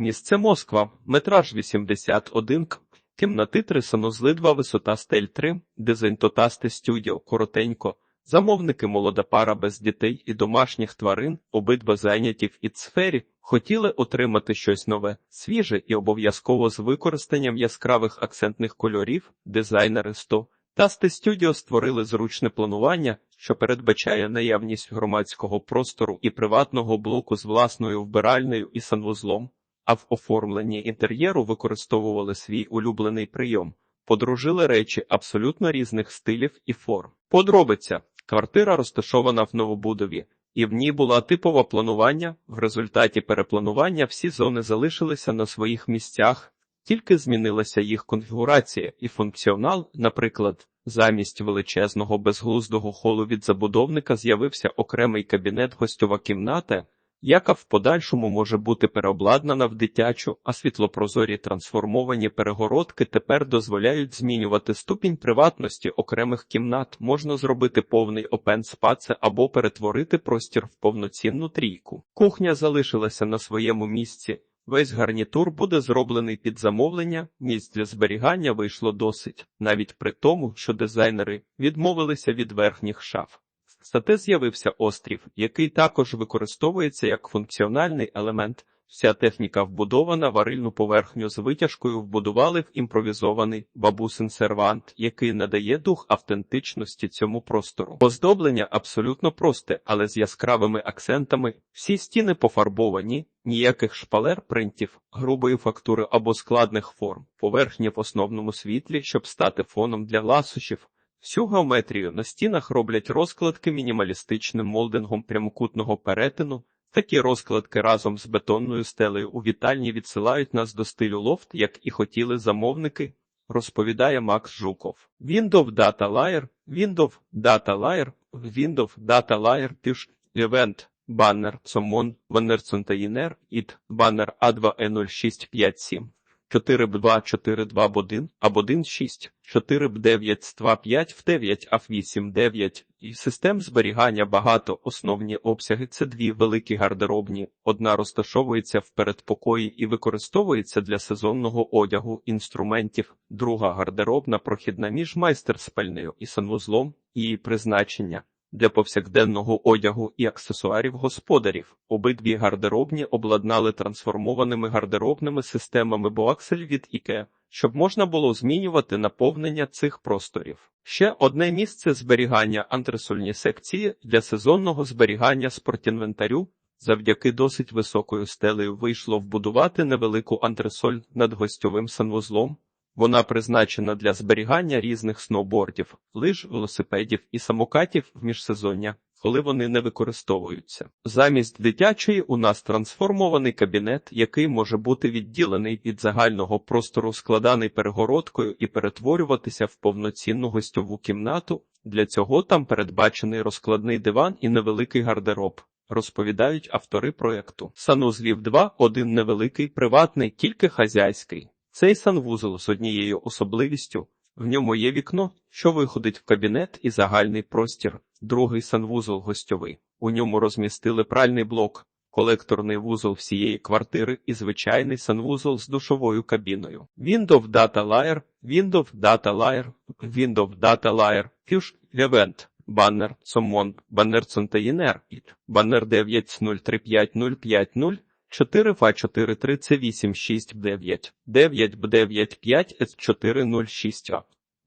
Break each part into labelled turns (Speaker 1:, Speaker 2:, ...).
Speaker 1: Місце Москва, метраж 81 к. Кімнати 3 санузли 2 висота стель 3, дизайн Тотасти студіо, коротенько. Замовники молода пара без дітей і домашніх тварин, обидва зайняті в іт-сфері, хотіли отримати щось нове, свіже і обов'язково з використанням яскравих акцентних кольорів, дизайнери 100. Тасти Студіо створили зручне планування, що передбачає наявність громадського простору і приватного блоку з власною вбиральнею і санвузлом, а в оформленні інтер'єру використовували свій улюблений прийом. Подружили речі абсолютно різних стилів і форм. Подробиця. Квартира розташована в Новобудові, і в ній була типове планування. В результаті перепланування всі зони залишилися на своїх місцях, тільки змінилася їх конфігурація і функціонал. Наприклад, замість величезного безглуздого холу від забудовника з'явився окремий кабінет гостьова кімната, яка в подальшому може бути переобладнана в дитячу, а світлопрозорі трансформовані перегородки тепер дозволяють змінювати ступінь приватності окремих кімнат, можна зробити повний опен спаце або перетворити простір в повноцінну трійку. Кухня залишилася на своєму місці. Весь гарнітур буде зроблений під замовлення, місць для зберігання вийшло досить, навіть при тому, що дизайнери відмовилися від верхніх шаф. Зате з'явився острів, який також використовується як функціональний елемент. Вся техніка вбудована, варильну поверхню з витяжкою вбудували в імпровізований бабусин сервант, який надає дух автентичності цьому простору. Оздоблення абсолютно просте, але з яскравими акцентами. Всі стіни пофарбовані, ніяких шпалер принтів, грубої фактури або складних форм, поверхні в основному світлі, щоб стати фоном для ласощів. Всю геометрію на стінах роблять розкладки мінімалістичним молдингом прямокутного перетину. Такі розкладки разом з бетонною стелею у вітальні відсилають нас до стилю лофт, як і хотіли замовники, розповідає Макс Жуков. Windows Data Layer, Windows Data Layer, Windows Data Layer, Піш, Event, Баннер, Сомон, Ваннерцунтаїнер, ІТ, Баннер А2Е0657. 4 б 2 4 2 б 1 аб 1 6 4 б 9 2 5 в 9 а 8 9 і систем зберігання багато. Основні обсяги це дві великі гардеробні. Одна розташовується в передпокої і використовується для сезонного одягу інструментів. Друга гардеробна прохідна між майстерспальнею і санвузлом. Її призначення для повсякденного одягу і аксесуарів господарів. Обидві гардеробні обладнали трансформованими гардеробними системами Боаксель від IKEA, щоб можна було змінювати наповнення цих просторів. Ще одне місце зберігання антресольні секції для сезонного зберігання спортінвентарю. Завдяки досить високою стелею вийшло вбудувати невелику антресоль над гостьовим санвузлом. Вона призначена для зберігання різних сноубордів, лиж, велосипедів і самокатів в міжсезоння, коли вони не використовуються. Замість дитячої у нас трансформований кабінет, який може бути відділений від загального простору, складаний перегородкою і перетворюватися в повноцінну гостьову кімнату. Для цього там передбачений розкладний диван і невеликий гардероб. Розповідають автори проєкту. Санузлів 2 – один невеликий, приватний, тільки хазяйський. Цей санвузол з однією особливістю. В ньому є вікно, що виходить в кабінет і загальний простір, другий санвузол гостьовий. У ньому розмістили пральний блок, колекторний вузол всієї квартири і звичайний санвузол з душовою кабіною. Windows Data Layer, Windows Data Layer, Windows Data Layer, Fusion Event, баннер, Сомон, баннер Цонтаїнер, баннер 9035050, 4 фа 4 3 це 8 6 9 9 б 9 5 с 406 а.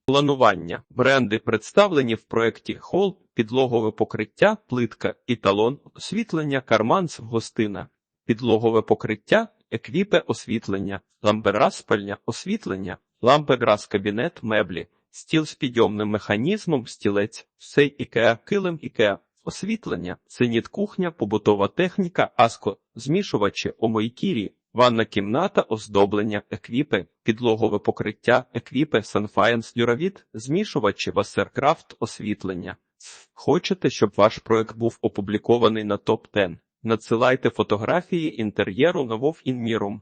Speaker 1: Планування. Бренди представлені в проєкті Холл, підлогове покриття, плитка, італон, освітлення, карманс, гостина, підлогове покриття, еквіпе освітлення, ламбера спальня, освітлення, лампеграс кабінет, меблі, стіл з підйомним механізмом, стілець, сей ікеа, килим ікеа, освітлення, синіт кухня, побутова техніка, аско, змішувачі, омойкірі, ванна кімната, оздоблення, еквіпи, підлогове покриття, еквіпи, санфаєнс, люравіт, змішувачі, васеркрафт, освітлення. Хочете, щоб ваш проект був опублікований на топ 10 Надсилайте фотографії інтер'єру на Вов Інмірум.